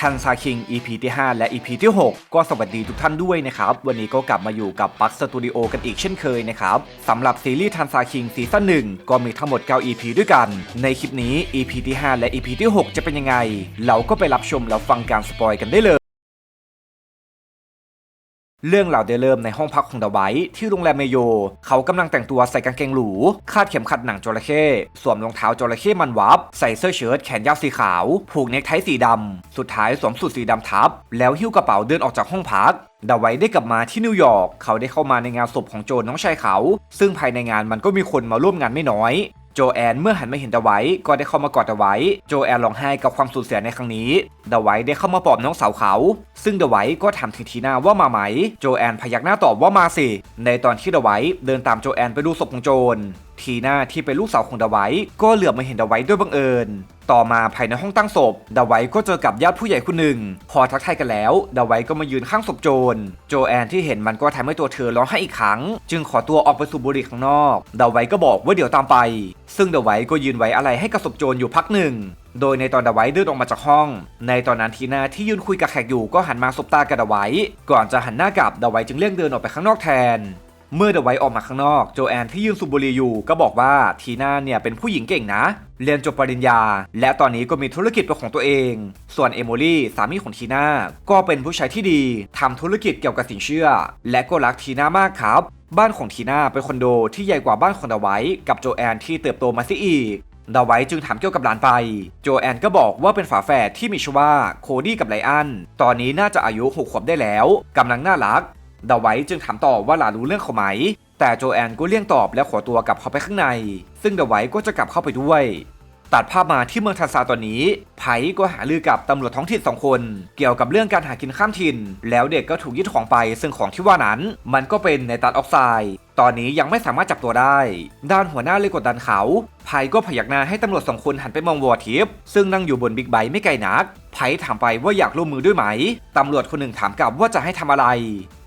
ทันซาคิง EP ที่ 5 และ EP ที่ 6 ก็สวัสดีทุกท่านด้วยนะครับ วันนี้ก็กลับมาอยู่กับปักสตูดิโอกันอีกเช่นเคยนะครับสำหรับซีรีส์ทันซาคิงซีซั่น1 ก็มีทั้งหมด 9 EP ด้วยกัน ในคลิปนี้ EP ที่ 5 และ EP ที่ 6 จะเป็นยังไง เราก็ไปรับชมแล้วฟังการสปอยกันได้เลย เรื่องราวได้เริ่มในห้องพักของดาไว้ที่โรงแรมเมโย เขากำลังแต่งตัวใส่กางเกงหรู คาดเข็มขัดหนังจระเข้ สวมรองเท้าจระเข้มันวับ ใส่เสื้อเชิ้ตแขนยาวสีขาว ผูกเนคไทสีดำสุดท้ายสวมสูทสีดำทับ แล้วหิ้วกระเป๋าเดินออกจากห้องพักดาไว้ได้กลับมาที่นิวยอร์ก เขาได้เข้ามาในงานศพของโจนน้องชายเขา ซึ่งภายในงานมันก็มีคนมาร่วมงานไม่น้อย โจแอนเมื่อหันมาเห็นดาไว้ก็ได้เข้ามากอดดาไว้โจแอนร้องไห้กับความสูญเสียในครั้งนี้ดาไว้ได้เข้ามาปลอบน้องสาวเขา ซึ่งดาไว้ก็ถามถึงทีน่าว่ามาไหม โจแอนพยักหน้าตอบว่ามาสิ ในตอนที่ดาไว้เดินตามโจแอนไปดูศพของโจน ทีน่าที่เป็นลูกสาวของดาไว้ก็เหลือบมาเห็นดาไว้ด้วยบังเอิญ ต่อมาภายในห้องตั้งศพ ดาไว้ก็เจอกับญาติผู้ใหญ่คนหนึ่ง พอทักทายกันแล้ว ดาไว้ก็มายืนข้างศพโจร โจแอนที่เห็นมันก็ทำให้ตัวเธอร้องไห้อีกครั้ง จึงขอตัวออกไปสูบบุหรี่ข้างนอก ดาไว้ก็บอกว่าเดี๋ยวตามไป ซึ่งดาไว้ก็ยืนไว้อะไรให้กับศพโจรอยู่พักหนึ่งโดยในตอนดาไว้เดินออกมาจากห้อง ในตอนนั้นทีน่าที่ยืนคุยกับแขกอยู่ก็หันมาสบตากับดาไว้ก่อนจะหันหน้ากลับดาไว้จึงเลี่ยงเดินออกไปข้างนอกแทน เมื่อเดไวออกมาข้างนอก โจแอนที่ยืนสูบบุหรี่อยู่ก็บอกว่าทีน่าเนี่ยเป็นผู้หญิงเก่งนะ เรียนจบปริญญา และตอนนี้ก็มีธุรกิจเป็นของตัวเอง ส่วนเอโมลี่สามีของทีน่าก็เป็นผู้ชายที่ดีทำธุรกิจเกี่ยวกับสินเชื่อ และก็รักทีน่ามากครับ บ้านของทีน่าเป็นคอนโดที่ใหญ่กว่าบ้านของเดไวกับโจแอนที่เติบโตมาซิอีกดาไว้จึงถามเกี่ยวกับหลานไป โจแอนก็บอกว่าเป็นฝาแฝดที่มีชื่อว่าโคดี้กับไลอัน ตอนนี้น่าจะอายุหกขวบได้แล้ว กำลังน่ารัก ดาไว้จึงถามต่อว่าหลานรู้เรื่องเขาไหม แต่โจแอนก็เลี่ยงตอบและขอตัวกลับเข้าไปข้างใน ซึ่งดาไว้ก็จะกลับเข้าไปด้วยตัดภาพมาที่เมืองทันซาตอนนี้ ไผ่ก็หาลือกับตำรวจท้องถิ่นสองคน เกี่ยวกับเรื่องการหากินข้ามถิ่น แล้วเด็กก็ถูกยึดของไป ซึ่งของที่ว่านั้น มันก็เป็นในตัดออกไซด์ตอนนี้ยังไม่สามารถจับตัวได้ ด้านหัวหน้าเลยกดดันเขา ไผ่ก็พยักหน้าให้ตำรวจสองคนหันไปมองวอร์ทิปซึ่งนั่งอยู่บนบิ๊กไบค์ไม่ไกลนัก ไผ่ถามไปว่าอยากร่วมมือด้วยไหม ตำรวจคนหนึ่งถามกลับว่าจะให้ทำอะไร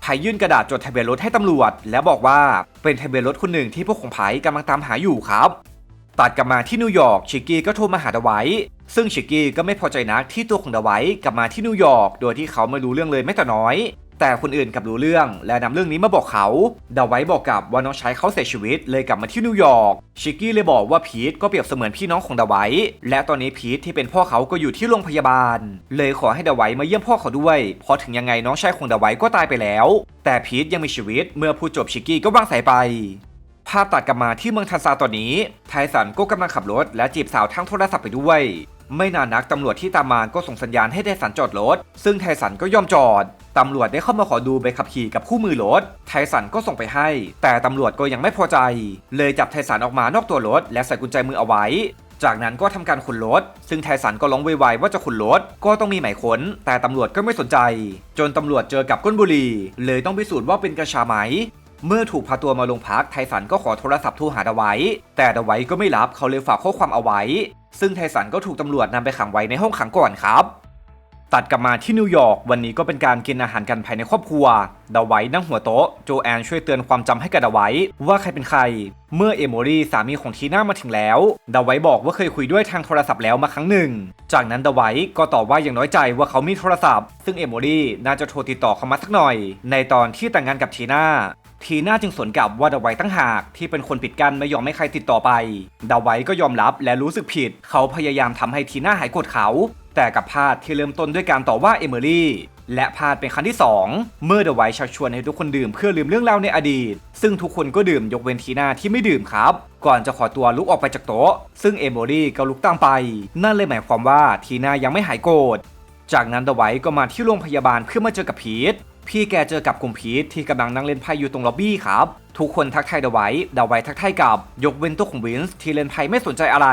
ไผ่ยื่นกระดาษจดทะเบียนรถให้ตำรวจ แล้วบอกว่าเป็นทะเบียนรถคนหนึ่งที่พวกของไผ่กำลังตามหาอยู่ครับ ตัดกลับมาที่นิวยอร์กชิกกี้ก็โทรมาหาดาไว้ ซึ่งชิกกี้ก็ไม่พอใจนักที่ตัวของดาไว้กลับมาที่นิวยอร์กโดยที่เขาไม่รู้เรื่องเลยแม้แต่น้อย แต่คนอื่นกลับรู้เรื่อง และนำเรื่องนี้มาบอกเขาดาไว้บอกกับว่าน้องชายเขาเสียชีวิตเลยกลับมาที่นิวยอร์กชิกกี้เลยบอกว่าพีทก็เปรียบเสมือนพี่น้องของดาไว้และตอนนี้พีทที่เป็นพ่อเขาก็อยู่ที่โรงพยาบาล เลยขอให้ดาไว้มาเยี่ยมพ่อเขาด้วยเพราะถึงยังไงน้องชายของดาไว้ก็ตายไปแล้ว แต่พีทยังมีชีวิตเมื่อพูดจบชิกกี้ก็วางสายไปภาพตัดกลับมาที่เมืองทันซาตอนนี้ ไทสันก็กำลังขับรถและจีบสาวทางโทรศัพท์ไปด้วย ไม่นานนักตำรวจที่ตามมาก็ส่งสัญญาณให้ไทสันจอดรถ ซึ่งไทสันก็ยอมจอด ตำรวจได้เข้ามาขอดูใบขับขี่กับคู่มือรถ ไทสันก็ส่งไปให้ แต่ตำรวจก็ยังไม่พอใจ เลยจับไทสันออกมานอกตัวรถ และใส่กุญแจมือเอาไว้ จากนั้นก็ทำการขนรถ ซึ่งไทสันก็ร้องไวๆว่าจะขนรถ ก็ต้องมีหมายค้น แต่ตำรวจก็ไม่สนใจ จนตำรวจเจอกับก้นบุหรี่ เลยต้องพิสูจน์ว่าเป็นกระชาไหมเมื่อถูกพาตัวมาลงพักไทสันก็ขอโทรศัพท์โทรหาดาไว้ แต่ดาไว้ก็ไม่รับเขาเลยฝากข้อความเอาไว้ ซึ่งไทสันก็ถูกตำรวจนำไปขังไว้ในห้องขังก่อนครับ ตัดกลับมาที่นิวยอร์กวันนี้ก็เป็นการกินอาหารกันภายในครอบครัวดาไว้นั่งหัวโต๊ะโจแอนช่วยเตือนความจำให้กับดาไว้ว่าใครเป็นใคร เมื่อเอโมรีสามีของทีน่ามาถึงแล้วดาไว้บอกว่าเคยคุยด้วยทางโทรศัพท์แล้วมาครั้งหนึ่ง จากนั้นดาไว้ก็ตอบว่าอยังน้อยใจว่าเขามีโทรศัพท์ ซึ่งเอโมรีน่าจะโทรติดต่อเขามาสักหน่อย ในตอนที่แต่งงานกับทีน่า ทีน่าจึงสวนกลับว่าดาไว้ตั้งหากที่เป็นคนปิดกั้นไม่ยอมให้ใครติดต่อไป ดาไว้ก็ยอมรับและรู้สึกผิด เขาพยายามทำให้ทีน่าหายโกรธเขา แต่กับพาดที่เริ่มต้นด้วยการต่อว่าเอมิลี่และพาดเป็นครั้งที่ 2 เมื่อเดอะไวท์ชักชวนให้ทุกคนดื่มเพื่อลืมเรื่องราวในอดีต ซึ่งทุกคนก็ดื่มยกเว้นทีน่าที่ไม่ดื่มครับ ก่อนจะขอตัวลุกออกไปจากโต๊ะ ซึ่งเอมิลี่ก็ลุกตามไป นั่นเลยหมายความว่าทีน่ายังไม่หายโกรธจากนั้นเดอะไวท์ก็มาที่โรงพยาบาลเพื่อมาเจอกับพีทพี่แกเจอกับกลุ่มพีทที่กำลังนั่งเล่นไพ่อยู่ตรงล็อบบี้ครับ ทุกคนทักทายเดอะไวท์เดอะไวท์ทักทายกับ ยกเว้นตัวของวินส์ที่เล่นไพ่ไม่สนใจอะไร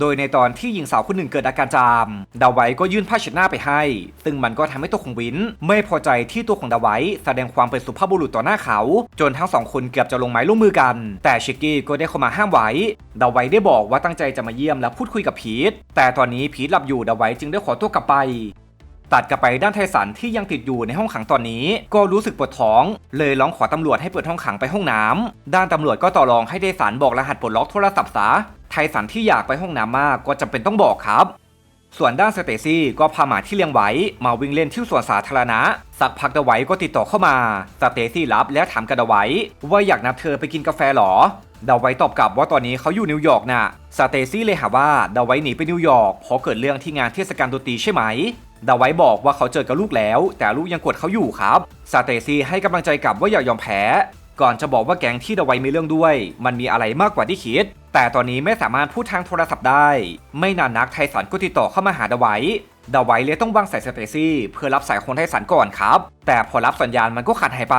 โดยในตอนที่หญิงสาวคนหนึ่งเกิดอาการจาม เดอะไวท์ก็ยื่นผ้าเช็ดหน้าไปให้ ซึ่งมันก็ทำให้ตัวของวิน ไม่พอใจที่ตัวของเดอะไวท์แสดงความเป็นสุภาพบุรุษต่อหน้าเขา จนทั้งสองคนเกือบจะลงไม้ลงมือกัน แต่ชิกกี้ก็ได้เข้ามาห้ามไว้ เดอะไวท์ได้บอกว่าตั้งใจจะมาเยี่ยมและพูดคุยกับพีทแต่ตอนนี้พีทหลับอยู่เดอะไวท์จึงได้ขอตัวกลับไป ตัดกลับไปด้านไทสันที่ยังติดอยู่ในห้องขังตอนนี้ ก็รู้สึกปวดท้อง เลยร้องขอตำรวจให้เปิดห้องขังไปห้องน้ำด้านตำรวจก็ต่อรองให้ไทสันบอกรหัสปลดล็อกโทรศัพท์ซะไทสันที่อยากไปห้องน้ำมากก็จำเป็นต้องบอกครับ ส่วนด้านสเตซี่ก็พาหมาที่เลี้ยงไว้มาวิ่งเล่นที่สวนสาธารณะ สักพักดไว้ก็ติดต่อเข้ามาสเตซี่รับและถามกับดไว้ว่าอยากนัดเธอไปกินกาแฟหรอดาไว้ตอบกลับว่าตอนนี้เขาอยู่นิวยอร์กน่ะสเตซี่เลยหาว่าดาไว้หนีไปนิวยอร์กเพราะเกิดเรื่องที่งานเทศกาลดนตรีใช่ไหม ดาไว้บอกว่าเขาเจอกับลูกแล้ว แต่ลูกยังกดเขาอยู่ครับสเตซี่ให้กำลังใจกลับว่าอย่ายอมแพ้ ก่อนจะบอกว่าแก๊งที่ดาไว้มีเรื่องด้วย มันมีอะไรมากกว่าที่คิด แต่ตอนนี้ไม่สามารถพูดทางโทรศัพท์ได้ ไม่นานนักไทสันก็ติดต่อเข้ามาหาดาไว้ดาไว้เลยต้องวางสายสเตซี่เพื่อรับสายคนไทสันก่อนครับ แต่พอรับสัญญาณมันก็ขาดหายไป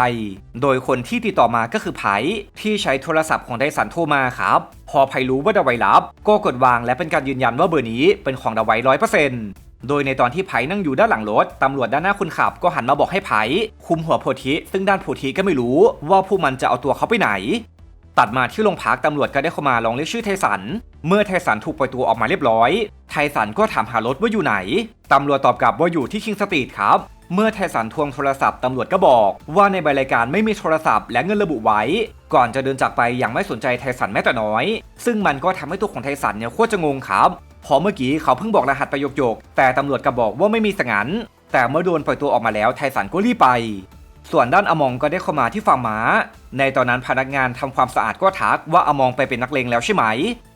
โดยคนที่ติดต่อมาก็คือไผ่ที่ใช้โทรศัพท์ของไทสันโทรมาครับ พอไผ่รู้ว่าดาไว้รับ ก็กดวางและเป็นการยืนยันว่าเบอร์นี้เป็นของดาไว้ร้อยเปอร์เซ็นต์ โดยในตอนที่ไผ่นั่งอยู่ด้านหลังรถ ตำรวจด้านหน้าคนขับก็หันมาบอกให้ไผ่คุมหัวโพธิ ซึ่งด้านโพธิก็ไม่รู้ว่าพวกมันจะเอาตัวเขาไปไหน ตัดมาที่โรงพักตำรวจก็ได้เข้ามาลองเรียกชื่อไทสัน เมื่อไทสันถูกปล่อยตัวออกมาเรียบร้อย ไทสันก็ถามหารถว่าอยู่ไหน ตำรวจตอบกลับว่าอยู่ที่คิงสตรีทครับ เมื่อไทสันทวงโทรศัพท์ตำรวจก็บอกว่าในใบรายการไม่มีโทรศัพท์และเงินระบุไว้ ก่อนจะเดินจากไปอย่างไม่สนใจไทสันแม้แต่น้อย ซึ่งมันก็ทำให้ตัวของไทสันเนี่ยโคตรจะงงครับ พอเมื่อกี้เขาเพิ่งบอกรหัสประโยกๆแต่ตำรวจก็บอกว่าไม่มีสังหันแต่เมื่อโดนปล่อยตัวออกมาแล้วไทสันก็รีบไป ส่วนด้านอมองก็ได้เข้ามาที่ฟาร์มม้าในตอนนั้นพนักงานทำความสะอาดก็ทักว่าอมองไปเป็นนักเลงแล้วใช่ไหม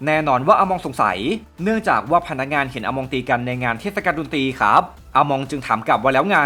แน่นอนว่าอมองสงสัย เนื่องจากว่าพนักงานเห็นอมองตีกันในงานเทศกาลดนตรีครับอมองจึงถามกลับว่าแล้วไง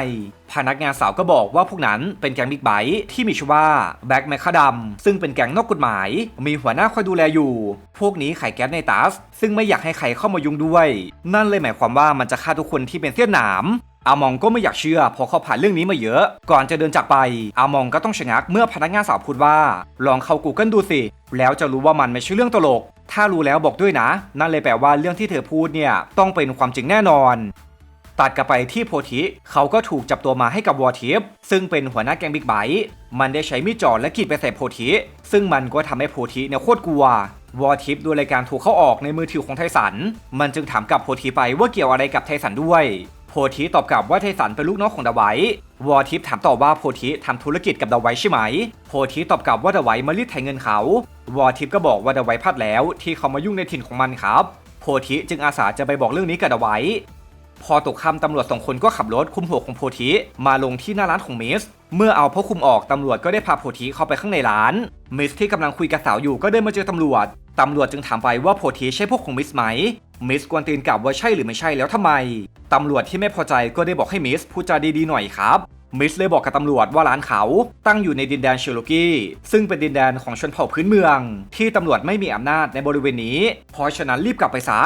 พนักงานสาวก็บอกว่าพวกนั้นเป็นแก๊งบิ๊กไบค์ที่มีชื่อว่าแบ็กแมคคาดัมซึ่งเป็นแก๊งนอกกฎหมาย มีหัวหน้าคอยดูแลอยู่ พวกนี้ขายแก๊สในตัส ซึ่งไม่อยากให้ใครเข้ามายุ่งด้วย นั่นเลยหมายความว่ามันจะฆ่าทุกคนที่เป็นเสี้ยนหนาม อามองก็ไม่อยากเชื่อเพราะเขาผ่านเรื่องนี้มาเยอะ ก่อนจะเดินจากไป อามองก็ต้องชะงักเมื่อพนักงานสาวพูดว่า ลองเข้า Google ดูสิ แล้วจะรู้ว่ามันไม่ใช่เรื่องตลก ถ้ารู้แล้วบอกด้วยนะ นั่นเลยแปลว่าเรื่องที่เธอพูดเนี่ยต้องเป็นความจริงแน่นอนตัดกลับไปที่โพธิ เขาก็ถูกจับตัวมาให้กับวอทิฟซึ่งเป็นหัวหน้าแก๊งบิ๊กไบค์มันได้ใช้มีดจ่อและกรีดไปใส่โพธิ ซึ่งมันก็ทำให้โพธิเนี่ยโคตรกลัว วอทิฟดูรายการถูกเข้าออกในมือถือของไทสัน มันจึงถามกับโพธิไปว่าเกี่ยวอะไรกับไทสันด้วย พธิตอบกลับว่าไทสันเป็นลูกน้องของดาไววอทิฟถามต่อว่าโพธิทำธุรกิจกับดาไวใช่ไหม โพธิตอบกลับว่าดาไวมารีดไถเงินเขา วอทิฟก็บอกว่าดาไวพลาดแล้ว ที่เขามายุ่งในถิ่นของมันครับ โพธิจึงอาสาจะไปบอกเรื่องนี้กับดาไวพอตกค่ำตำรวจสองคนก็ขับรถคุมหัวของโพธิมาลงที่หน้าร้านของมิส เมื่อเอาพ่อคุมออกตำรวจก็ได้พาโพธิเข้าไปข้างในร้าน มิสที่กำลังคุยกับสาวอยู่ก็เดินมาเจอตำรวจ ตำรวจจึงถามไปว่าโพธิใช่พวกของมิสไหม มิสกวนตีนกลับว่าใช่หรือไม่ใช่แล้วทำไม ตำรวจที่ไม่พอใจก็ได้บอกให้มิสพูดจาดีๆหน่อยครับมิสเลยบอกกับตำรวจว่าร้านเขาตั้งอยู่ในดินแดนเชโลกี้ ซึ่งเป็นดินแดนของชนเผ่าพื้นเมือง ที่ตำรวจไม่มีอำนาจในบริเวณนี้ เพราะฉะนั้นรีบกลับไปซะ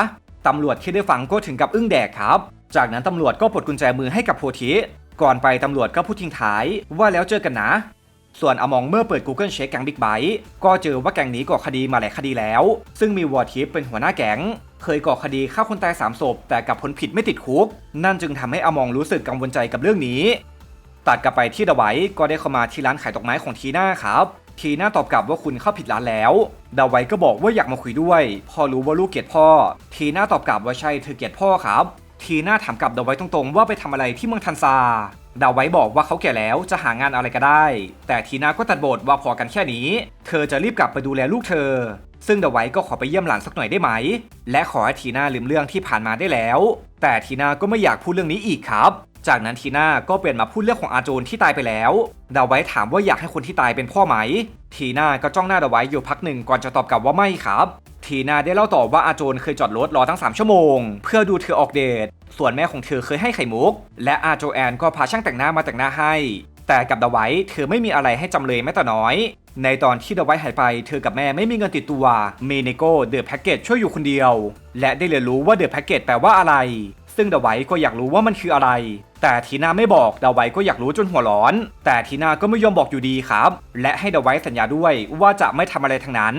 ตำรวจที่ได้ฟังก็ถึงกับอึ้งแดกครับ จากนั้นตำรวจก็ปลดกุญแจมือให้กับโพธิก่อนไปตำรวจก็พูดทิ้งท้ายว่าแล้วเจอกันนะ ส่วนอมองเมื่อเปิด Google เช็คแก๊งบิ๊กไบค์ก็เจอว่าแก๊งนี้ก่อคดีมาหลายคดีแล้ว ซึ่งมีวอร์ทิปเป็นหัวหน้าแก๊งเคยก่อคดีฆ่าคนตายสามศพแต่กับพ้นผิดไม่ติดคุก นั่นจึงทำให้อมองรู้สึกกังวลใจกับเรื่องนี้ ตัดกลับไปที่ดาไวก็ได้เข้ามาที่ร้านขายดอกไม้ของทีน่าครับทีน่าตอบกลับว่าคุณเข้าผิดร้านแล้วดาไวก็บอกว่าอยากมาคุยด้วย พอรู้ว่าลูกเกลียดพ่อ ทีน่าตอบกลับว่าใช่เธอเกลียดพ่อครับ ทีน่าถามกลับดาไวตรงๆ ว่าไปทำอะไรที่เมืองทันซา ดาไว้บอกว่าเขาแก่แล้วจะหางานอะไรก็ได้ แต่ทีน่าก็ตัดบทว่าพอกันแค่นี้ เธอจะรีบกลับไปดูแลลูกเธอ ซึ่งดาไว้ก็ขอไปเยี่ยมหลานสักหน่อยได้ไหม และขอให้ทีน่าลืมเรื่องที่ผ่านมาได้แล้ว แต่ทีน่าก็ไม่อยากพูดเรื่องนี้อีกครับ จากนั้นทีน่าก็เปลี่ยนมาพูดเรื่องของอาโจนที่ตายไปแล้วดาไว้ถามว่าอยากให้คนที่ตายเป็นพ่อไหม ทีน่าก็จ้องหน้าดาไว้อยู่พักหนึ่งก่อนจะตอบกลับว่าไม่ครับ ทีน่าได้เล่าต่อว่าอาโจนเคยจอดรถรอทั้ง 3 ชั่วโมง เพื่อดูเธอออกเดท ส่วนแม่ของเธอเคยให้ไข่มุก และอาโจแอนก็พาช่างแต่งหน้ามาแต่งหน้าให้ แต่กับดาไว้เธอไม่มีอะไรให้จำเลยแม้แต่น้อย ในตอนที่ดาไว้หายไปเธอกับแม่ไม่มีเงินติดตัวเมเนโกเดอะแพ็กเกจช่วยอยู่คนเดียว และได้เรียนรู้ว่าเดอะแพ็กเกจแปลว่าอะไร ซึ่งดาไว้ก็อยากรู้ว่ามันคืออะไร แต่ทีน่าไม่บอกดาไว้ก็อยากรู้จนหัวร้อน แต่ทีน่าก็ไม่ยอมบอกอยู่ดีครับ และให้ดาไว้สัญญาด้วยว่าจะไม่ทำอะไรทั้งนั้น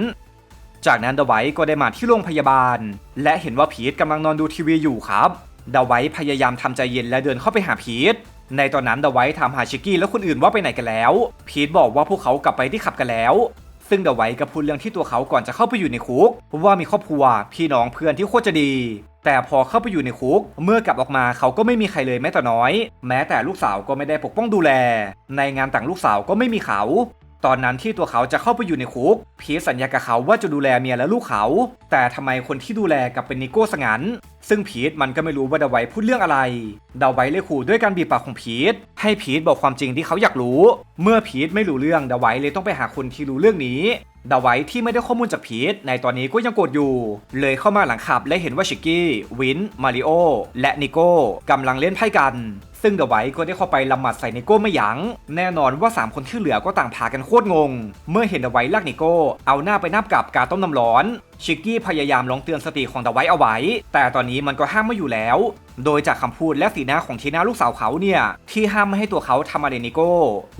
จากนั้นดาไว้ก็ได้มาที่โรงพยาบาล และเห็นว่าพีทกำลังนอนดูทีวีอยู่ครับดาไว้พยายามทำใจเย็นและเดินเข้าไปหาพีทในตอนนั้นดาไว้ถามหาชิกกี้และคนอื่นว่าไปไหนกันแล้ว พีทบอกว่าพวกเขากลับไปที่ขับกันแล้ว ซึ่งเดาไว้ก็พูดเรื่องที่ตัวเขาก่อนจะเข้าไปอยู่ในคุกว่ามีครอบครัวพี่น้องเพื่อนที่โคตรจะดี แต่พอเข้าไปอยู่ในคุก เมื่อกลับออกมาเขาก็ไม่มีใครเลยแม้แต่น้อย แม้แต่ลูกสาวก็ไม่ได้ปกป้องดูแล ในงานแต่งลูกสาวก็ไม่มีเขา ตอนนั้นที่ตัวเขาจะเข้าไปอยู่ในคุก พีสัญญากับเขาว่าจะดูแลเมียและลูกเขา แต่ทำไมคนที่ดูแลกลับเป็นนิโก้สงันซึ่งพีทมันก็ไม่รู้ว่าดาไว้พูดเรื่องอะไร ดาไว้เลยขู่ด้วยการบีบปากของพีทให้พีทบอกความจริงที่เขาอยากรู้ เมื่อพีทไม่รู้เรื่องดาไว้เลยต้องไปหาคนที่รู้เรื่องนี้ ดาไว้ที่ไม่ได้ข้อมูลจากพีทในตอนนี้ก็ยังโกรธอยู่ เลยเข้ามาหลังขับและเห็นว่าชิกกี้ วิน มาริโอ และนิโก้กำลังเล่นไพ่กัน ซึ่งเดอะไวท์ก็ได้เข้าไปลำหมัดใส่นิโก้ไม่ยัง้ง แน่นอนว่า 3 คนที่เหลือก็ต่างพากันโคตรงง เมื่อเห็นเดอะไวท์ลากนิโก้เอาหน้าไปนับกับกาต้มน้ำร้อน ชิกกี้พยายามลองเตือนสติของเดอะไวท์เอาไว้ แต่ตอนนี้มันก็ห้ามไม่อยู่แล้ว โดยจากคำพูดและสีหน้าของทีน่าลูกสาวเขาเนี่ยที่ห้ามไม่ให้ตัวเขาทำอะไรนิโก้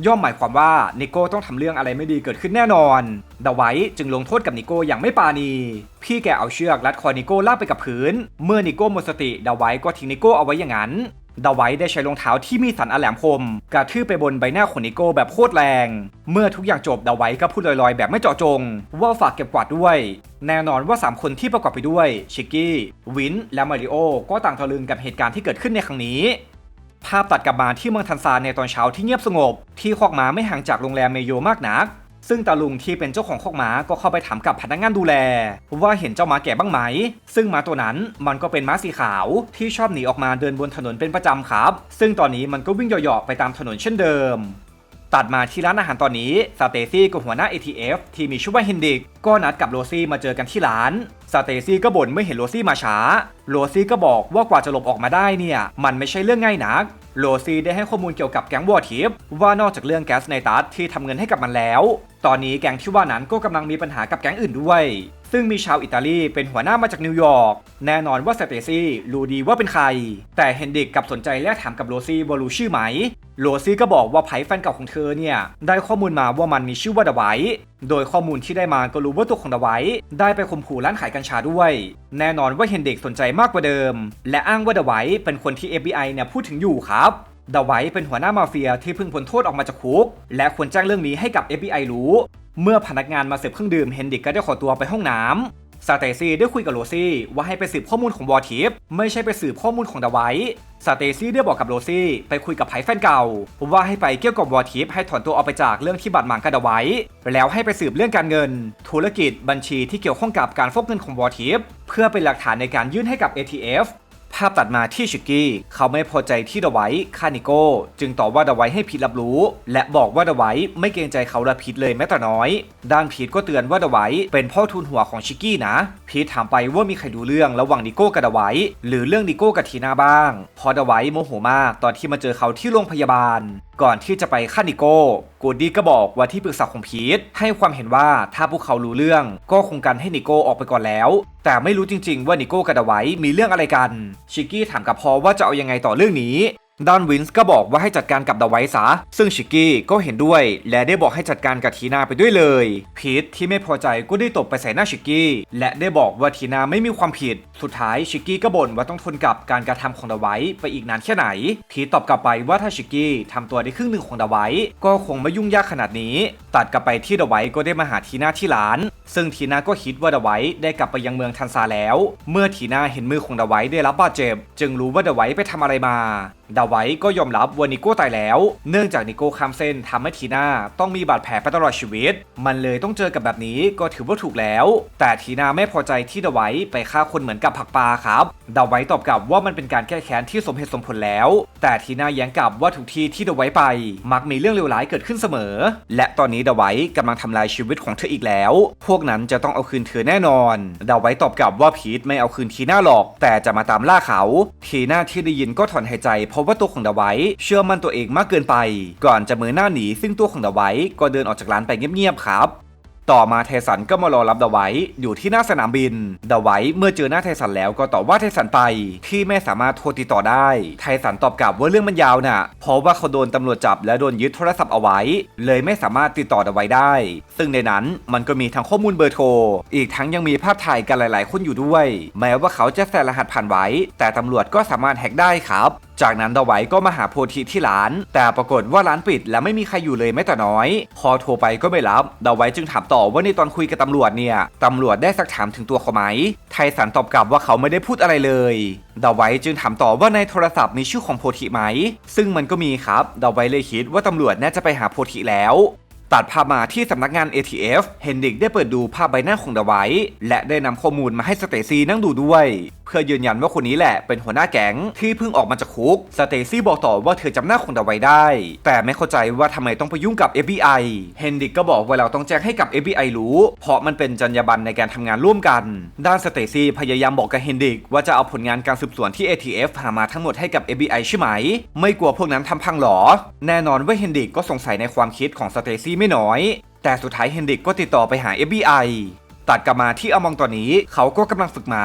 ย่อมหมายความว่านิโก้ต้องทำเรื่องอะไรไม่ดีเกิดขึ้นแน่นอนเดอะไวท์จึงลงโทษกับนิโก้อย่างไม่ปราณี พี่แกเอาเชือกรัดคอนิโก้ลากไปกับพื้น เมื่อนิโก้หมดสติเดอะไวท์ก็ทิ้งนิโก้เอาไว้อย่างนั้น ดาไว้ได้ใช้รองเท้าที่มีสันอแหลมคมกระทืบไปบนใบหน้าของนิโก้แบบโคตรแรง เมื่อทุกอย่างจบดาไว้ก็พูดลอยๆ แบบไม่เจาะจง ว่าฝากเก็บกวาดด้วย แน่นอนว่า 3 คนที่ประกอบไปด้วย ชิกกี้ วิน และมาริโอ ก็ต่างตะลึงกับเหตุการณ์ที่เกิดขึ้นในครั้งนี้ ภาพตัดกลับมาที่เมืองทันซานในตอนเช้าที่เงียบสงบ ที่คอกม้าไม่ห่างจากโรงแรมเมโยมากนัก ซึ่งตาลุงที่เป็นเจ้าของคอกม้าก็เข้าไปถามกับพนักงานดูแล ว่าเห็นเจ้าม้าแก่บ้างไหม ซึ่งม้าตัวนั้นมันก็เป็นม้าสีขาวที่ชอบหนีออกมาเดินบนถนนเป็นประจำครับ ซึ่งตอนนี้มันก็วิ่งเหยาะๆไปตามถนนเช่นเดิม ตัดมาที่ร้านอาหารตอนนี้สเตซี่กับหัวหน้า ATF ที่มีชื่อว่าเฮนดิกก็นัดกับโรซี่มาเจอกันที่ร้านสเตซี่ก็บ่นเมื่อเห็นโรซี่มาช้า โรซี่ก็บอกว่ากว่าจะหลบออกมาได้เนี่ย มันไม่ใช่เรื่องง่ายนัก โรซี่ได้ให้ข้อมูลเกี่ยวกับแก๊งวอร์ทิฟว่านอกจากเรื่องแก๊สในตัสที่ทำเงินให้กับมันแล้ว ตอนนี้แก๊งที่ว่านั้นก็กำลังมีปัญหากับแก๊งอื่นด้วย ซึ่งมีชาวอิตาลีเป็นหัวหน้ามาจากนิวยอร์ก แน่นอนว่าสเตซี่รู้ดีว่าเป็นใคร แต่เฮนดิกกับสนใจและถามกับโรซี่ว่ารู้ชื่อไหม โรซี่ก็บอกว่าไพ่แฟนเก่าของเธอเนี่ย ได้ข้อมูลมาว่ามันมีชื่อว่าดไวท์โดยข้อมูลที่ได้มาก็รู้ว่าตัวของดไวท์ได้ไปข่มขู่ร้านขายกัญชาด้วย แน่นอนว่าเฮนดิกสนใจมากกว่าเดิม และอ้างว่าดไวท์เป็นคนที่ FBI เนี่ยพูดถึงอยู่ครับดอะไวท์เป็นหัวหน้ามาเฟียที่เพิ่งพ้นโทษออกมาจากคุก และควรแจ้งเรื่องนี้ให้กับ FBI รู้ เมื่อพนักงานมาเสิร์ฟเครื่องดื่มเฮนดิกก็ได้ขอตัวไปห้องน้ำสเตซี่ได้คุยกับโรซี่ว่าให้ไปสืบข้อมูลของวอร์ทิฟไม่ใช่ไปสืบข้อมูลของดไวท์สเตซี่ได้บอกกับโรซี่ไปคุยกับไพ่แฟนเก่าว่าให้ไปเกี่ยวกับวอร์ทิฟให้ถอนตัวออกไปจากเรื่องที่บาดหมางกับดไวท์แล้วให้ไปสืบเรื่องการเงิน ธุรกิจบัญชีที่เกี่ยวข้องกับการฟอกเงินของวอร์ทิฟเพื่อเป็นหลักฐานในการยื่นให้กับ ATF ภาพตัดมาที่ชิกกี้ เขาไม่พอใจที่ดไวคานิโก้ จึงตอบว่าดไวให้พีทรับรู้ และบอกว่าดไวไม่เกรงใจเขาและพีทเลยแม้แต่น้อย ด้านพีทก็เตือนว่าดไวเป็นพ่อทุนหัวของชิกกี้นะ พีทถามไปว่ามีใครดูเรื่องระหว่างนิโก้กับดไวหรือเรื่องนิโก้กับทีน่าบ้าง พอดไวโมโหมากตอนที่มาเจอเขาที่โรงพยาบาล ก่อนที่จะไปฆ่านิโก้กูดดี้ก็บอกว่าที่ปรึกษาของพีทให้ความเห็นว่าถ้าพวกเขารู้เรื่อง ก็คงกันให้นิโก้ออกไปก่อนแล้ว แต่ไม่รู้จริงๆว่านิโก้กับดไว้มีเรื่องอะไรกัน ชิกกี้ถามกับพอว่าจะเอายังไงต่อเรื่องนี้ ด้านวินส์ก็บอกว่าให้จัดการกับดอะไวท์ซะซึ่งชิกกี้ก็เห็นด้วย และได้บอกให้จัดการกับทีนาไปด้วยเลย พีทที่ไม่พอใจก็ได้ตบไปใส่หน้าชิกกี้ และได้บอกว่าทีนาไม่มีความผิด สุดท้ายชิกกี้ก็บ่นว่าต้องทนกับการกระทำของดอะไวท์ไปอีกนานแค่ไหน พีทตอบกลับไปว่าถ้าชิกกี้ทำตัวได้ครึ่งหนึ่งของดอะไวท์ก็คงไม่ยุ่งยากขนาดนี้ ตัดกลับไปที่ดอะไวท์ก็ได้มาหาทีนาที่ร้าน ซึ่งทีนาก็คิดว่าดอะไวท์ได้กลับไปยังเมืองทันซาแล้ว เมื่อทีนาเห็นมือของดอะไวท์ได้รับบาดเจ็บ จึงรู้ว่าดอะไวท์ไปทำอะไรมาดอะไวท์ก็ยอมรับว่านิโก้ตายแล้ว เนื่องจากนิโก้ข้ามเส้นทำให้ทีน่าต้องมีบาดแผลไปตลอดชีวิต มันเลยต้องเจอกับแบบนี้ก็ถือว่าถูกแล้ว แต่ทีน่าไม่พอใจที่ดอะไวท์ไปฆ่าคนเหมือนกับผักปลาครับดอะไวท์ตอบกลับว่ามันเป็นการแก้แค้นที่สมเหตุสมผลแล้ว แต่ทีน่าแย้งกลับว่าทุกทีที่ดอะไวท์ไป มักมีเรื่องเลวร้ายเกิดขึ้นเสมอ และตอนนี้ดอะไวท์กำลังทำลายชีวิตของเธออีกแล้ว พวกนั้นจะต้องเอาคืนเธอแน่นอนดาไว้ตอบกลับว่าพีทไม่เอาคืนทีน่าหรอก แต่จะมาตามล่าเขา ทีน่าที่ได้ยินก็ถอนหายใจเพราะว่าตัวของเดาไว้เชื่อมั่นตัวเองมากเกินไป ก่อนจะมือหน้าหนีซึ่งตัวของเดาไว้ก็เดินออกจากร้านไปเงียบๆครับต่อมาเทสันก็มารอรับเดาไว้อยู่ที่หน้าสนามบินเดาไว้เมื่อเจอหน้าเทสันแล้วก็ตอบว่าเทสันไป ที่ไม่สามารถโทรติดต่อได้ไทสันตอบกลับว่าเรื่องมันยาวน่ะ เพราะว่าเขาโดนตำรวจจับและโดนยึดโทรศัพท์เอาไว้ เลยไม่สามารถติดต่อเดาไว้ได้ ซึ่งในนั้นมันก็มีทั้งข้อมูลเบอร์โทร อีกทั้งยังมีภาพถ่ายกันหลาย ๆ คนอยู่ด้วย แม้ว่าเขาจะใส่รหัสผ่านไว้ แต่ตำรวจก็สามารถแฮกได้ครับ จากนั้นดาไว้ก็มาหาโพธิที่ร้าน แต่ปรากฏว่าร้านปิดและไม่มีใครอยู่เลยแม้แต่น้อย พอโทรไปก็ไม่รับดาไว้จึงถามต่อว่าในตอนคุยกับตำรวจเนี่ยตำรวจได้สักถามถึงตัวเขาไหม ไทสันตอบกลับว่าเขาไม่ได้พูดอะไรเลยดาไว้จึงถามต่อว่าในโทรศัพท์มีชื่อของโพธิไหม ซึ่งมันก็มีครับดาไว้เลยคิดว่าตำรวจน่าจะไปหาโพธิแล้ว ตัดภาพมาที่สำนักงาน ATF เฮนดิกได้เปิดดูภาพใบหน้าของเดไวท์และได้นำข้อมูลมาให้สเตซี่นั่งดูด้วย เพื่อยืนยันว่าคนนี้แหละเป็นหัวหน้าแก๊งที่เพิ่งออกมาจากคุก สเตซี่บอกต่อว่าเธอจำหน้าของเดไวท์ได้ แต่ไม่เข้าใจว่าทำไมต้องไปยุ่งกับ FBI เฮนดิกก็บอกว่าเราต้องแจ้งให้กับ FBI รู้ เพราะมันเป็นจรรยาบรรณในการทำงานร่วมกัน ด้านสเตซี่พยายามบอกกับเฮนดิกว่าจะเอาผลงานการสืบสวนที่ ATF หามาทั้งหมดให้กับ FBI ใช่ไหม ไม่กลัวพวกนั้นทำพังหรอ แน่นอนว่าเฮนดิกก็สงสัยในความคิดของสเตซี่ไม่น้อย แต่สุดท้ายเฮนดิกก็ติดต่อไปหา FBI ตัดกลับมาที่อมองตอนนี้เขาก็กำลังฝึกหมา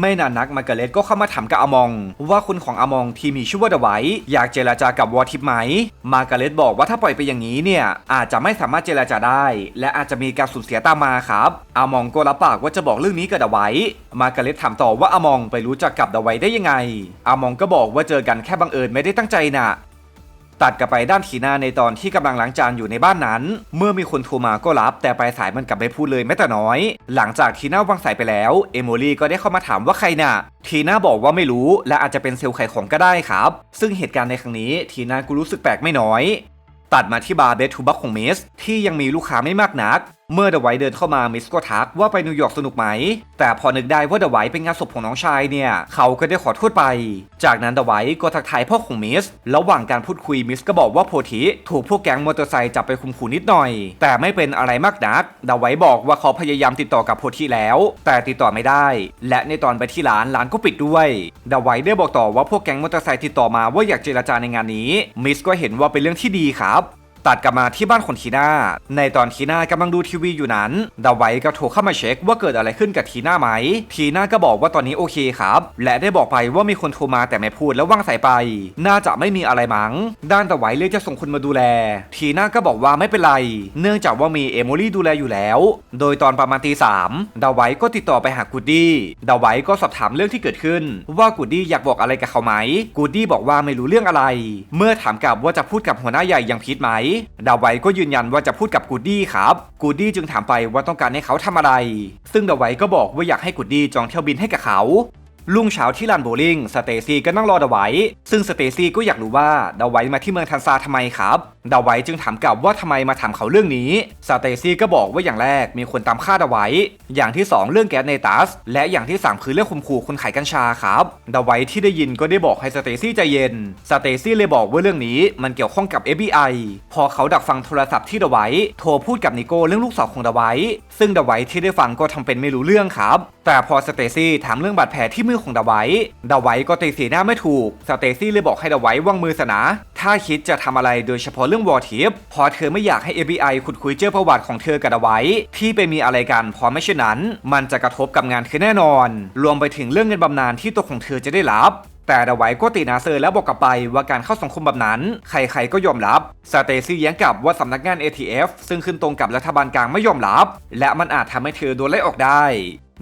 ไม่นานนักมาร์กเรตก็เข้ามาถามกับอมอง ว่าคุณของอมองที่มีชื่อว่าเดไวอยากเจรจากับวอทิปไหม มาร์กเรตบอกว่าถ้าปล่อยไปอย่างนี้เนี่ย อาจจะไม่สามารถเจรจาได้ และอาจจะมีการสูญเสียตามมาครับอมองก็รับปากว่าจะบอกเรื่องนี้กับเดไวมาร์กเรตถามต่อว่าอมองไปรู้จักกับเดไวได้ยังไงอมองก็บอกว่าเจอกันแค่บังเอิญไม่ได้ตั้งใจน่ะ ตัดกลับไปด้านทีน่าในตอนที่กำลังล้างจานอยู่ในบ้านนั้น เมื่อมีคนโทรมาก็รับ แต่ปลายสายมันกลับไม่พูดเลยแม้แต่น้อย หลังจากทีน่าวางสายไปแล้ว เอมอลี่ก็ได้เข้ามาถามว่าใครน่ะ ทีน่าบอกว่าไม่รู้ และอาจจะเป็นเซลล์ขายของก็ได้ครับ ซึ่งเหตุการณ์ในครั้งนี้ ทีน่ากูรู้สึกแปลกไม่น้อย ตัดมาที่บาร์เบสทูบักของเมสที่ยังมีลูกค้าไม่มากนัก เมื่อเดอะไวท์เดินเข้ามามิสก็ทักว่าไปนิวยอร์กสนุกไหม แต่พอนึกได้ว่าเดอะไวท์เป็นงานศพของน้องชายเนี่ย เขาก็ได้ขอโทษไป จากนั้นเดอะไวท์ก็ทักทายพ่อของมิส ระหว่างการพูดคุยมิสก็บอกว่าโพธิถูกพวกแก๊งมอเตอร์ไซค์จับไปคุมขู่นิดหน่อย แต่ไม่เป็นอะไรมากนักเดอะไวท์บอกว่าเขาพยายามติดต่อกับโพธิแล้ว แต่ติดต่อไม่ได้ และในตอนไปที่ร้านร้านก็ปิดด้วยเดอะไวท์ได้บอกต่อว่าพวกแก๊งมอเตอร์ไซค์ติดต่อมาว่าอยากเจรจาในงานนี้มิสก็เห็นว่าเป็นเรื่องที่ดีครับ ตัดกลับมาที่บ้านของทีน่า ในตอนทีน่ากำลังดูทีวีอยู่นั้นดาไว้ก็โทรเข้ามาเช็คว่าเกิดอะไรขึ้นกับทีน่าไหม ทีน่าก็บอกว่าตอนนี้โอเคครับ และได้บอกไปว่ามีคนโทรมาแต่ไม่พูดแล้ววางสายไป น่าจะไม่มีอะไรมั้ง ด้านดาไว้เลยจะส่งคนมาดูแล ทีน่าก็บอกว่าไม่เป็นไร เนื่องจากว่ามีเอมิลี่ดูแลอยู่แล้ว โดยตอนประมาณตีสามดาไว้ก็ติดต่อไปหากูดดี้ดาไว้ก็สอบถามเรื่องที่เกิดขึ้น ว่ากูดดี้อยากบอกอะไรกับเขาไหมกูดดี้บอกว่าไม่รู้เรื่องอะไร เมื่อถามกลับว่าจะพูดกับหัวหน้าใหญ่อย่างพีทไหมดาไว้ก็ยืนยันว่าจะพูดกับกูดดี้ครับ กูดดี้จึงถามไปว่าต้องการให้เขาทำอะไร ซึ่งดาไว้ก็บอกว่าอยากให้กูดดี้จองเที่ยวบินให้กับเขา รุ่งเช้าที่ลานโบว์ลิ่งสเตซี่ก็นั่งรอดาไว้ ซึ่งสเตซี่ก็อยากรู้ว่าดาไว้มาที่เมืองทันซาทำไมครับดาไว้จึงถามกลับว่าทำไมมาถามเขาเรื่องนี้สเตซี่ก็บอกว่าอย่างแรกมีคนตามฆ่าดาไว้ อย่างที่ 2 เรื่องแก๊สในตัสและอย่างที่ 3 คือเรื่องข่มขู่คนขายกัญชาครับดาไว้ที่ได้ยินก็ได้บอกให้สเตซี่ใจเย็นสเตซี่เลยบอกว่าเรื่องนี้มันเกี่ยวข้องกับ FBI พอเขาดักฟังโทรศัพท์ที่ดาไว้โทรพูดกับนิโก้เรื่องลูกสาวของดาไว้ซึ่งดาไว้ที่ได้ฟังก็ทำเป็นไม่รู้เรื่องครับ แต่พอสเตซี่ถามเรื่องบาดแผลที่มือของดาไว้ดาไว้ก็ตีสีหน้าไม่ถูก สเตซี่เลยบอกให้ดาไว้วางมือซะนะถ้าคิดจะทำอะไรโดยเฉพาะเรื่องวอร์ทิปพอเธอไม่อยากให้ FBI ขุดคุยเจอประวัติของเธอกับดาไว้ที่ไปมีอะไรกันพอไม่เช่นนั้น มันจะกระทบกับงานเธอแน่นอน รวมไปถึงเรื่องเงินบำนาญที่ตัวของเธอจะได้รับแต่ดาไว้ก็ตินาเซอร์แล้วบอกกลับไปว่าการเข้าสังคมแบบนั้น ใครๆก็ยอมรับสเตซี่แย้งกลับว่าสำนักงาน ATF ซึ่งขึ้นตรงกับรัฐบาลกลางไม่ยอมรับ และมันอาจทำให้เธอโดนไล่ออกได้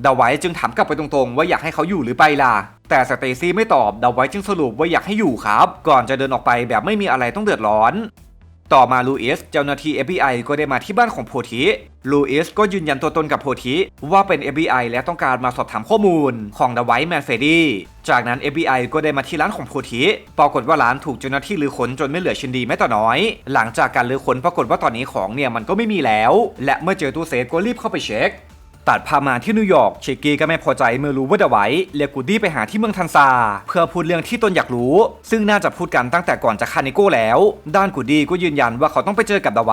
ดาไว้จึงถามกลับไปตรงๆ ว่าอยากให้เขาอยู่หรือไปล่ะ แต่สเตซี่ไม่ตอบดาไว้จึงสรุปว่าอยากให้อยู่ครับ ก่อนจะเดินออกไปแบบไม่มีอะไรต้องเดือดร้อน ต่อมาลูอิสเจ้าหน้าที่ FBI ก็ได้มาที่บ้านของโพธิลูอิสก็ยืนยันตัวตนกับโพธิว่าเป็น FBI และต้องการมาสอบถามข้อมูลของดาไวท์แมนเฟดี้จากนั้น FBI ก็ได้มาที่ร้านของโพธิปรากฏว่าร้านถูกเจ้าหน้าที่ลือค้นจนไม่เหลือชิ้นดีแม้แต่น้อย หลังจากการลือค้นปรากฏว่าตอนนี้ของเนี่ยมันก็ไม่มีแล้ว และเมื่อเจอตู้เซฟก็รีบเข้าไปเช็ค ตัดพามาที่นิวยอร์กชิกกี้ก็ไม่พอใจเมื่อรู้ว่าเดไวเรียกกูดดี้ไปหาที่เมืองทันซา เพื่อพูดเรื่องที่ตนอยากรู้ ซึ่งน่าจะพูดกันตั้งแต่ก่อนจะคานิโก้แล้ว ด้านกูดดี้ก็ยืนยันว่าเขาต้องไปเจอกับเดไว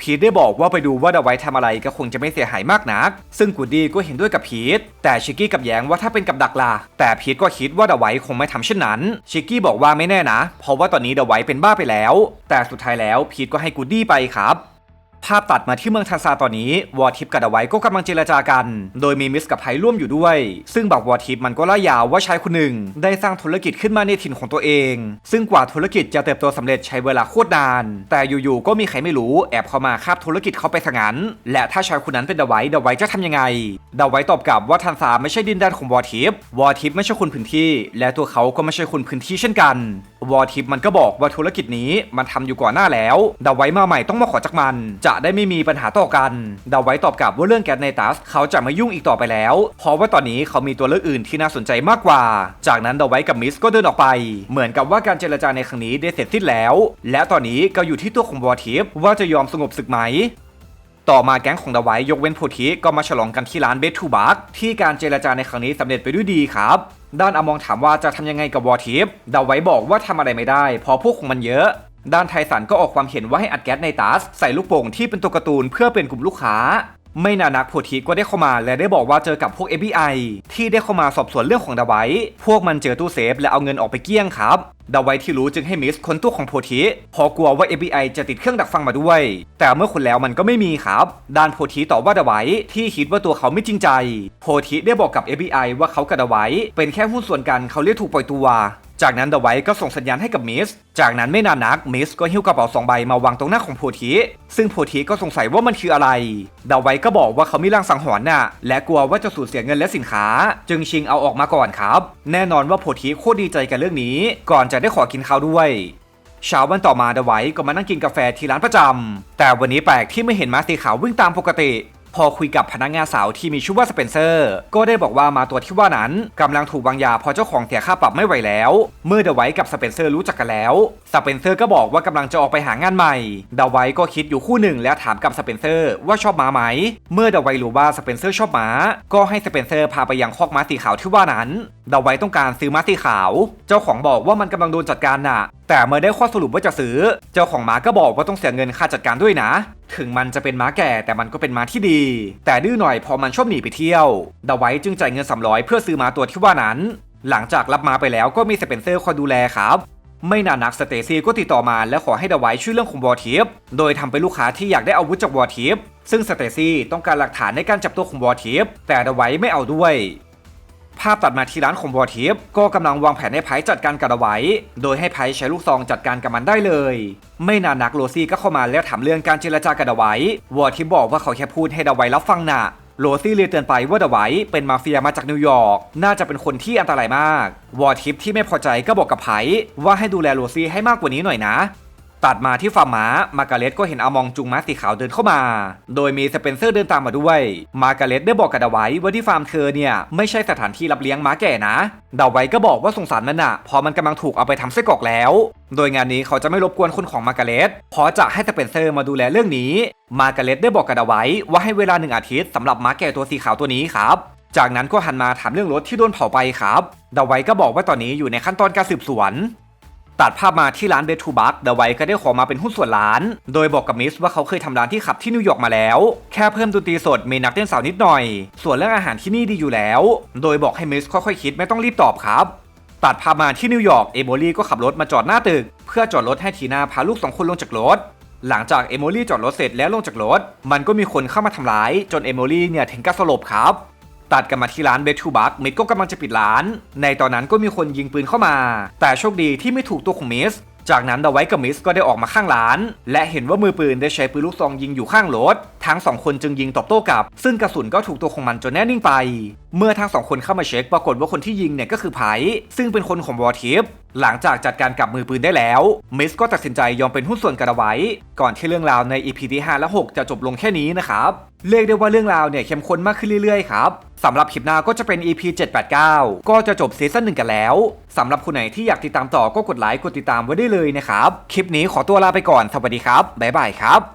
พีทได้บอกว่าไปดูว่าเดไวท์ทำอะไรก็คงจะไม่เสียหายมากนัก ซึ่งกูดดี้ก็เห็นด้วยกับพีทแต่ชิกกี้กับแย้งว่าถ้าเป็นกับดักล่ะแต่พีทก็คิดว่าเดไวคงไม่ทำเช่นนั้น ชิกกี้บอกว่าไม่แน่นะ เพราะว่าตอนนี้เดไวเป็นบ้าไปแล้ว แต่สุดท้ายแล้วพีทก็ให้กูดี้ไปครับ ภาพตัดมาที่เมืองทันซาตอนนี้ วอร์ทิปกับดาไว้ก็กำลังเจรจากัน โดยมีมิสกับไพร่วมอยู่ด้วย ซึ่งบอกวอร์ทิปมันก็ล่ายาวว่าชายคนหนึ่ง ได้สร้างธุรกิจขึ้นมาในถิ่นของตัวเอง ซึ่งกว่าธุรกิจจะเติบโตสำเร็จใช้เวลาโคตรนาน แต่อยู่ๆก็มีใครไม่รู้แอบเข้ามาคาบธุรกิจเขาไปซะงั้น และถ้าชายคนนั้นเป็นดาไว้ดาไว้จะทำยังไงดาไว้ตอบกลับว่าทันซาไม่ใช่ดินแดนของวอร์ทิปวอร์ทิปไม่ใช่คนพื้นที่ และตัวเขาก็ไม่ใช่คนพื้นที่เช่นกัน วอร์ทิปมันก็บอกว่าธุรกิจนี้มันทำอยู่ก่อนหน้าแล้วดาไว้มาใหม่ต้องมาขอจากมันจะจะได้ไม่มีปัญหาต่อกันดาไว้ตอบกลับว่าเรื่องแก๊สไนตัสเขาจะไม่ยุ่งอีกต่อไปแล้ว เพราะว่าตอนนี้เขามีตัวเลือกอื่นที่น่าสนใจมากกว่า จากนั้นดาไว้กับมิสก็เดินออกไป เหมือนกับว่าการเจรจาในครั้งนี้ได้เสร็จสิ้นแล้ว และตอนนี้ก็อยู่ที่ตัวของวอทิฟว่าจะยอมสงบศึกไหมต่อมาแก๊งของดาไว้ยกเว้นโพธิก็มาฉลองกันที่ร้านเบทูบักที่การเจรจาในครั้งนี้สำเร็จไปด้วยดีครับ ด้านอมองถามว่าจะทำยังไงกับวอทิฟดาไว้บอกว่าทำอะไรไม่ได้เพราะพวกของมันเยอะ ด้านไทสันก็ออกความเห็นว่าให้อัดแก๊สในตัสใส่ลูกโป่งที่เป็นตัวการ์ตูนเพื่อเป็นกลุ่มลูกค้า ไม่นานนักโพธิก็ได้เข้ามาและได้บอกว่าเจอกับพวก FBI ที่ได้เข้ามาสอบสวนเรื่องของดาไวพวกมันเจอตู้เซฟและเอาเงินออกไปเกี้ยงครับดาไวที่รู้จึงให้มิสคนตู้ของโพธิพอกลัวว่า FBI จะติดเครื่องดักฟังมาด้วย แต่เมื่อคนแล้วมันก็ไม่มีครับด้านโพธิตอบว่าดาไวที่คิดว่าตัวเขาไม่จริงใจ โพธิได้บอกกับ FBI ว่าเขากับดาไวเป็นแค่หุ้นส่วนกันเขาเรียกถูกปล่อยตัวจากนั้นเดอะไวท์ก็ส่งสัญญาณให้กับมิส จากนั้นไม่นานนักมิสก็หิ้วกระเป๋าสองใบมาวางตรงหน้าของโพธิซึ่งโพธิก็สงสัยว่ามันคืออะไร เดอะไวท์ก็บอกว่าเขามีลางสังหรณ์น่ะ และกลัวว่าจะสูญเสียเงินและสินค้า จึงชิงเอาออกมาก่อนครับ แน่นอนว่าโพธิโคตรดีใจกับเรื่องนี้ ก่อนจะได้ขอกินข้าวด้วยเช้าวันต่อมาเดอะไวท์ก็มานั่งกินกาแฟที่ร้านประจำแต่วันนี้แปลกที่ไม่เห็นม้าสีขาววิ่งตามปกติ พอคุยกับพนักงานสาวที่มีชื่อว่าสเปนเซอร์ ก็ได้บอกว่ามาตัวที่ว่านั้นกำลังถูกวางยาเพราะเจ้าของเสียค่าปรับไม่ไหวแล้ว เมื่อเดอะไวท์กับสเปนเซอร์รู้จักกันแล้วสเปนเซอร์ก็บอกว่ากำลังจะออกไปหางานใหม่เดอะไวท์ก็คิดอยู่คู่หนึ่งแล้วถามกับสเปนเซอร์ว่าชอบม้าไหม เมื่อเดอะไวท์รู้ว่าสเปนเซอร์ชอบม้า ก็ให้สเปนเซอร์พาไปยังคอกม้าสีขาวที่ว่านั้นเดอะไวท์ต้องการซื้อม้าสีขาว เจ้าของบอกว่ามันกำลังโดนจัดการน่ะ แต่เมื่อได้ข้อสรุปว่าจะซื้อ เจ้าของม้าก็บอกว่าต้องเสียเงินค่าจัดการด้วยนะ ถึงมันจะเป็นม้าแก่แต่มันก็เป็นม้าที่ดี แต่ดื้อหน่อยพอมันชอบหนีไปเที่ยวดาไว้จึงจ่ายเงิน300เพื่อซื้อม้าตัวที่ว่านั้น หลังจากรับม้าไปแล้วก็มีสเปนเซอร์คอยดูแลครับไม่นานนักสเตซี่ก็ติดต่อมาและขอให้ดาไว้ช่วยเรื่องของวอร์ทิฟโดยทำเป็นลูกค้าที่อยากได้อาวุธจากวอร์ทิฟซึ่งสเตซี่ต้องการหลักฐานในการจับตัวของวอร์ทิฟแต่ดาไว้ไม่เอาด้วย ภาพตัดมาที่ร้านของวอร์ทิฟก็กำลังวางแผนให้ไพจัดการกับเอาไว้ โดยให้ไพใช้ลูกซองจัดการกับมันได้เลย ไม่นานนักโรซี่ก็เข้ามาแล้วถามเรื่องการเจรจากับเอาไว้วอร์ทิฟบอกว่าเขาแค่พูดให้เอาไว้รับฟังน่ะโรซี่เลยเตือนไปว่าเอาไว้เป็นมาเฟียมาจากนิวยอร์ก น่าจะเป็นคนที่อันตรายมาก วอร์ทิฟที่ไม่พอใจก็บอกกับไพ่ว่าให้ดูแลโรซี่ให้มากกว่านี้หน่อยนะ ตัดมาที่ฟาร์มม้า มาร์การเร็ตก็เห็นอามองจุงม้าสีขาวเดินเข้ามา โดยมีสเปนเซอร์เดินตามมาด้วย มาร์การเร็ตได้บอกกับดาไว้ว่าที่ฟาร์มเธอเนี่ยไม่ใช่สถานที่รับเลี้ยงม้าแก่นะดาไว้ก็บอกว่าสงสารมันอะเพอมันกำลังถูกเอาไปทำไส้กรอกแล้ว โดยงานนี้เขาจะไม่รบกวนคนของมาร์การเร็ตเพราะจะให้สเปนเซอร์มาดูแลเรื่องนี้ มาร์การเร็ตได้บอกกับดาไว้ว่าให้เวลาหนึ่งอาทิตย์สำหรับม้าแก่ตัวสีขาวตัวนี้ครับจากนั้นก็หันมาถามเรื่องรถที่โดนเผาไปครับดาไว้ก็บอกว่าตอนนี้อยู่ในขั้นตอนการสืบสวน ตัดภาพมาที่ร้านเบทูบักเดาไวก็ได้ขอมาเป็นหุ้นส่วนร้าน โดยบอกกับมิสว่าเขาเคยทำร้านที่ขับที่นิวยอร์กมาแล้ว แค่เพิ่มดนตรีสดมีนักเต้นสาวนิดหน่อย ส่วนเรื่องอาหารที่นี่ดีอยู่แล้ว โดยบอกให้มิสค่อยๆคิดไม่ต้องรีบตอบครับ ตัดภาพมาที่นิวยอร์กเอโมลี่ก็ขับรถมาจอดหน้าตึก เพื่อจอดรถให้ทีน่าพาลูกสองคนลงจากรถหลังจากเอโมลี่จอดรถเสร็จแล้วลงจากรถ มันก็มีคนเข้ามาทำร้าย จนเอโมลี่เนี่ยถึงกับสลบครับ ตัดกันมาที่ร้านเบทูบักมิดก็กำลังจะปิดร้าน ในตอนนั้นก็มีคนยิงปืนเข้ามา แต่โชคดีที่ไม่ถูกตัวของมิสจากนั้นเดาไว้กับมิสก็ได้ออกมาข้างร้าน และเห็นว่ามือปืนได้ใช้ปืนลูกซองยิงอยู่ข้างรถ ทั้งสองคนจึงยิงตอบโต้กลับ ซึ่งกระสุนก็ถูกตัวของมันจนแน่นิ่งไป เมื่อทั้งสองคนเข้ามาเช็คปรากฏว่าคนที่ยิงเนี่ยก็คือไผ่ซึ่งเป็นคนของวอร์ทิฟหลังจากจัดการกับมือปืนได้แล้วมิสก็ตัดสินใจยอมเป็นหุ้นส่วนกับดาไว้ ก่อนที่เรื่องราวใน EP ที่5และ 6 จะจบลงแค่นี้นะครับ เรียกได้ว่าเรื่องราวเนี่ยเข้มข้นมากขึ้นเรื่อยๆครับสำหรับคลิปหน้าก็จะเป็น EP 789 ก็จะจบซีซั่นหนึ่งกันแล้วสำหรับคนไหนที่อยากติดตามต่อก็กดไลค์กดติดตามไว้ได้เลยนะครับ คลิปนี้ขอตัวลาไปก่อนสวัสดีครับบ๊ายบายครับ